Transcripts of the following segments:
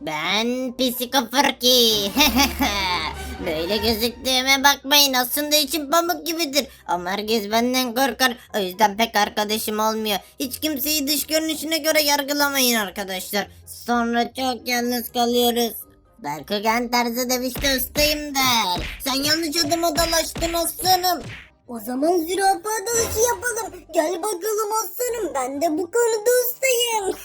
Ben Psikofırki. Böyle gözüktüğüme bakmayın aslında içim pamuk gibidir. Ama herkes benden korkar. O yüzden pek arkadaşım olmuyor. Hiç kimseyi dış görünüşüne göre yargılamayın arkadaşlar. Sonra çok yalnız kalıyoruz. Berkugen tarzı dövüşte ustayım der. Sen yanlış adıma dalaştın aslanım. O zaman zürafa dalışı yapalım. Gel bakalım aslanım ben de bu konuda ustayım.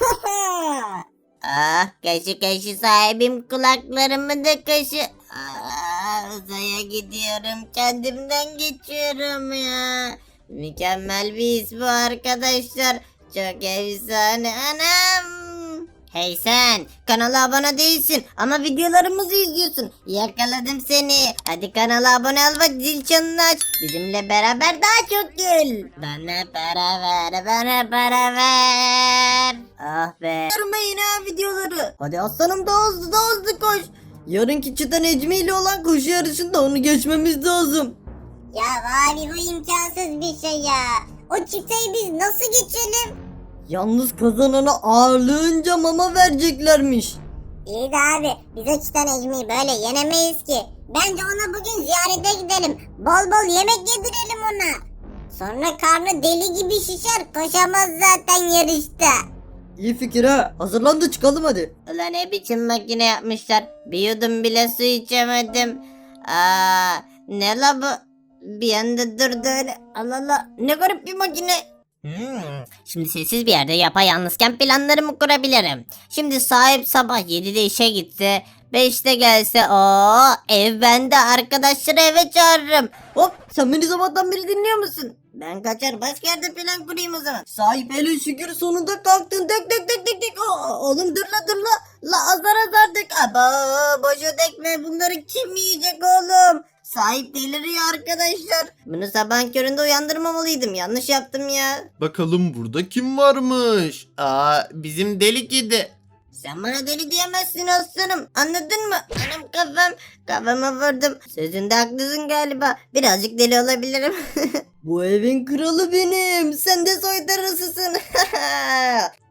Ah kaşı kaşı sahibim kulaklarımı da kaşı. Ah, uzaya gidiyorum kendimden geçiyorum ya. Mükemmel bir his bu arkadaşlar. Çok efsane anam. Hey sen kanala abone değilsin ama videolarımızı izliyorsun. Yakaladım seni. Hadi kanala abone ol ve zil çanını aç. Bizimle beraber daha çok gül. Bana para ver, bana para ver. Ah be. Görmeyin ha videoları. Hadi aslanım daha hızlı daha hızlı koş. Yarınki çıta Necmi ile olan koşu yarışında onu geçmemiz lazım. ya abi bu imkansız bir şey ya. O çifteyi biz nasıl geçelim? Yalnız kazanana ağırlığınca mama vereceklermiş. İyi de abi biz o çita Necmi'yi böyle yenemeyiz ki. Bence ona bugün ziyarete gidelim. Bol bol yemek yedirelim ona. Sonra karnı deli gibi şişer koşamaz zaten yarışta. İyi fikir ha. Hazırlan da çıkalım hadi. Ulan ne biçim makine yapmışlar. Bir yudum bile su içemedim. Aa, ne la bu? Bir anda durdu öyle. Allah Allah ne garip bir makine. Hmm, şimdi sessiz bir yerde yapayalnızken planlarımı kurabilirim. Şimdi sahip sabah 7'de işe gitse 5'te gelse o ev bende arkadaşları eve çağırırım. Hop sen beni sabahtan beri dinliyor musun? Ben kaçar başka yerde plan kurayım o zaman. Sahip hele şükür sonunda kalktın. Tek tek tek tek tek. Aa, oğlum dur la dur la. La azar azar dök. Aba boşa dökme bunları kim yiyecek oğlum? Sahip deliriyor arkadaşlar. Bunu sabah köründe uyandırmamalıydım. Yanlış yaptım ya. Bakalım burada kim varmış? Aa bizim deli kedi. Sen bana deli diyemezsin aslanım. Anladın mı? Anam kafam. Kafama vurdum. Sözünde haklısın galiba. Birazcık deli olabilirim. Bu evin kralı benim. Sen de soytarısısın.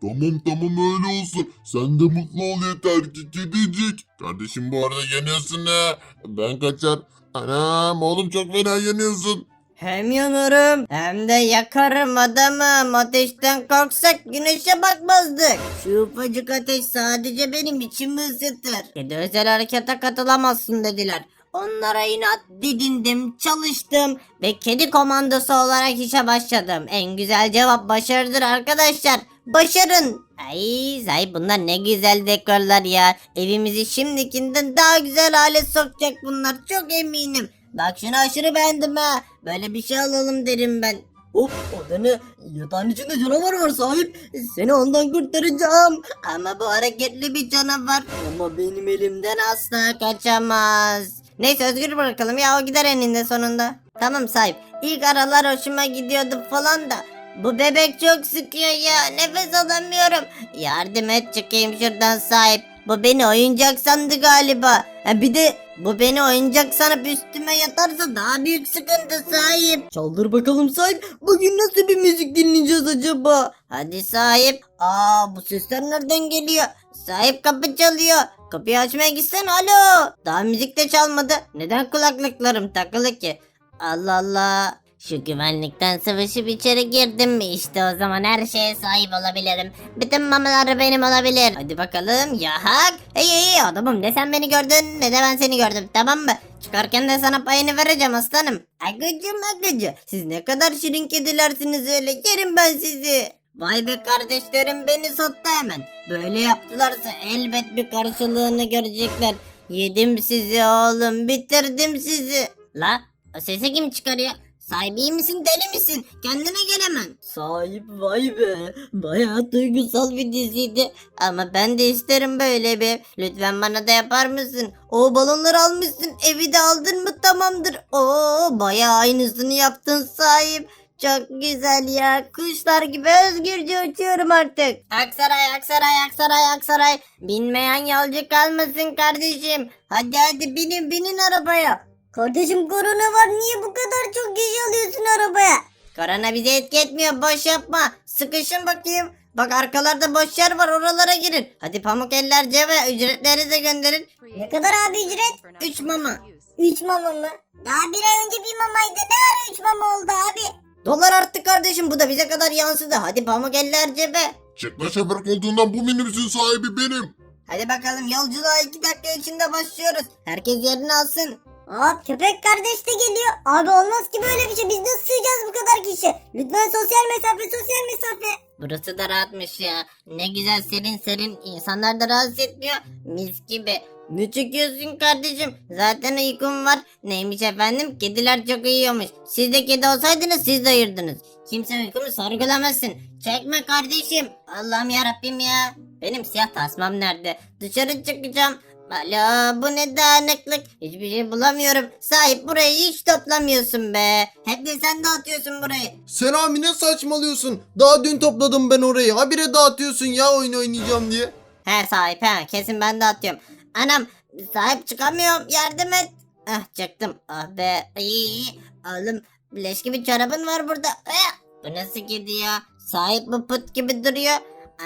Tamam tamam öyle olsun. Sen de mutlu ol yeter ki kedicik. Kardeşim bu arada yanıyorsun ha. Ben kaçar. Anam oğlum çok fena yanıyorsun. hem yanarım hem de yakarım adamım. Ateşten korksak güneşe bakmazdık. Şu ufacık ateş sadece benim içimi ısıtır. Kedi özel harekete katılamazsın dediler. Onlara inat didindim, çalıştım ve kedi komandosu olarak işe başladım. En güzel cevap başarıdır arkadaşlar. Başarın. Ay say bunlar ne güzel dekorlar ya. Evimizi şimdikinden daha güzel hale sokacak bunlar çok eminim. Bak şunu aşırı beğendim ha. Böyle bir şey alalım derim ben. Hop o ne? Yatağın içinde canavar var sahip. Seni ondan kurtaracağım. Ama bu hareketli bir canavar. Ama benim elimden asla kaçamaz. Neyse özgür bırakalım ya o gider eninde sonunda. Tamam sahip. İlk aralar hoşuma gidiyordu falan da. Bu bebek çok sıkıyor ya nefes alamıyorum. Yardım et çıkayım şuradan sahip. Bu beni oyuncak sandı galiba. Ha bir de bu beni oyuncak sanıp üstüme yatarsa daha büyük sıkıntı sahip. Çaldır bakalım sahip. Bugün nasıl bir müzik dinleyeceğiz acaba? Hadi sahip. Aa bu sesler nereden geliyor? Sahip kapı çalıyor. Kapıyı açmaya gitsen alo. Daha müzik de çalmadı. Neden kulaklıklarım takılı ki? Allah Allah. Şu güvenlikten sıvışıp içeri girdim mi işte o zaman her şeye sahip olabilirim. Bütün mamalar benim olabilir. Hadi bakalım yahak. Hey hey adamım ne sen beni gördün ne de ben seni gördüm tamam mı? Çıkarken de sana payını vereceğim aslanım. Agıcım agıcı. Siz ne kadar şirin kedilersiniz öyle yerim ben sizi. Vay be kardeşlerim beni sattı hemen. Böyle yaptılarsa elbet bir karşılığını görecekler. Yedim sizi oğlum bitirdim sizi. La o sesi kim çıkarıyor? Sahibi misin deli misin? Kendine gel hemen. Sahip vay be. Bayağı duygusal bir diziydi. Ama ben de isterim böyle bir. Lütfen bana da yapar mısın? O balonları almışsın. Evi de aldın mı tamamdır. Oo bayağı aynısını yaptın sahip. Çok güzel ya. Kuşlar gibi özgürce uçuyorum artık. Aksaray, Aksaray, Aksaray, Aksaray. Binmeyen yolcu kalmasın kardeşim. Hadi hadi binin binin arabaya. Kardeşim korona var niye bu kadar çok kişi alıyorsun arabaya? Korona bize etki etmiyor boş yapma. Sıkışın bakayım. Bak arkalarda boş yer var oralara girin. Hadi pamuk eller cebe ücretlerinizi gönderin. Ne kadar abi ücret? 3 mama. 3 mama mı? Daha bir ay önce bir mamaydı. Ne ara 3 mama oldu abi? Dolar arttı kardeşim bu da bize kadar yansıdı. Hadi pamuk eller cebe. Çıkma şoför koltuğundan bu minibüsün sahibi benim. Hadi bakalım yolculuğa 2 dakika içinde başlıyoruz. Herkes yerini alsın. Hop köpek kardeş de geliyor. Abi olmaz ki böyle bir şey. Biz nasıl sığacağız bu kadar kişi? Lütfen sosyal mesafe sosyal mesafe. Burası da rahatmış ya. Ne güzel serin serin. İnsanlar da rahatsız etmiyor. Mis gibi. Ne çekiyorsun kardeşim? Zaten uykum var. Neymiş efendim? Kediler çok uyuyormuş. Siz de kedi olsaydınız siz de ayırdınız. Kimse uykumu sorgulamazsın. Çekme kardeşim. Allah'ım yarabbim ya. Benim siyah tasmam nerede? Dışarı çıkacağım. Alo bu ne dağınıklık. Hiçbir şey bulamıyorum. Sahip burayı hiç toplamıyorsun be. Hep de sen dağıtıyorsun burayı. Selami ne saçmalıyorsun? Daha dün topladım ben orayı. Habire dağıtıyorsun ya oyun oynayacağım diye. He sahip he kesin ben de atıyorum. Anam sahip çıkamıyorum yardım et. Ah çıktım. Ah be. Ay, oğlum leş gibi çorabın var burada. Ah, bu nasıl kedi ya? Sahip bu put gibi duruyor.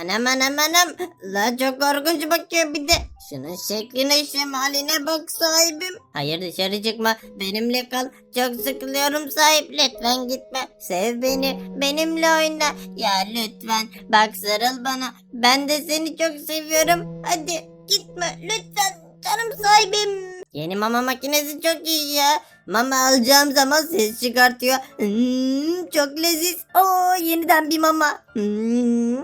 Anam anam anam. La çok korkunç bakıyor bir de. Şunun şekline şemaline bak sahibim. Hayır dışarı çıkma. Benimle kal. Çok sıkılıyorum sahip. Lütfen gitme. Sev beni. Benimle oyna. Ya lütfen. Bak sarıl bana. Ben de seni çok seviyorum. Hadi gitme lütfen. Canım sahibim. Yeni mama makinesi çok iyi ya. Mama alacağım zaman ses çıkartıyor. Hmm, çok leziz. Oo yeniden bir mama. Hmm.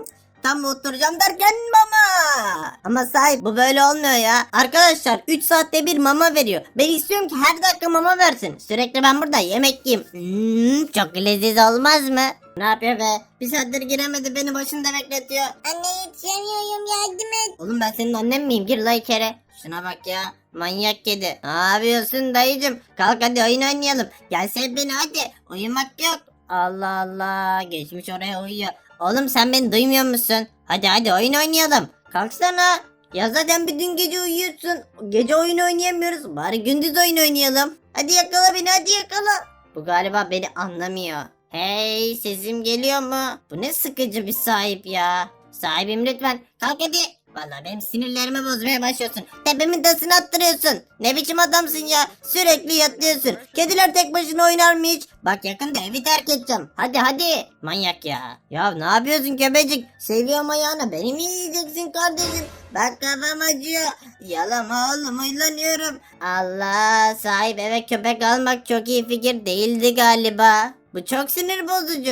Tam oturacağım derken mama. Ama sahip bu böyle olmuyor ya. Arkadaşlar 3 saatte bir mama veriyor. Ben istiyorum ki her dakika mama versin. Sürekli ben burada yemek yiyeyim. Hmm, çok leziz olmaz mı? Ne yapıyor be? Bir saattir giremedi beni başında bekletiyor. Anne yetişemiyorum yardım et. Oğlum ben senin annen miyim? Gir la içeri. Şuna bak ya. Manyak kedi. Ne yapıyorsun dayıcım? Kalk hadi oyun oynayalım. Gel sev beni hadi. Uyumak yok. Allah Allah. Geçmiş oraya uyuyor. Oğlum sen beni duymuyor musun? Hadi hadi oyun oynayalım. Kalksana. Ya zaten bütün gece uyuyorsun. Gece oyun oynayamıyoruz. Bari gündüz oyun oynayalım. Hadi yakala beni hadi yakala. Bu galiba beni anlamıyor. Hey sesim geliyor mu? Bu ne sıkıcı bir sahip ya. Sahibim lütfen kalk hadi. Vallahi benim sinirlerimi bozmaya başlıyorsun. Tepemin tasını attırıyorsun. Ne biçim adamsın ya? Sürekli yatıyorsun. Kediler tek başına oynar mı hiç? Bak yakında evi terk edeceğim. Hadi hadi. Manyak ya. Ya ne yapıyorsun köpecik? Seviyorum ayağını. Beni mi yiyeceksin kardeşim? Bak kafam acıyor. Yalama oğlum uylanıyorum. Allah sahip eve köpek almak çok iyi fikir değildi galiba. Bu çok sinir bozucu.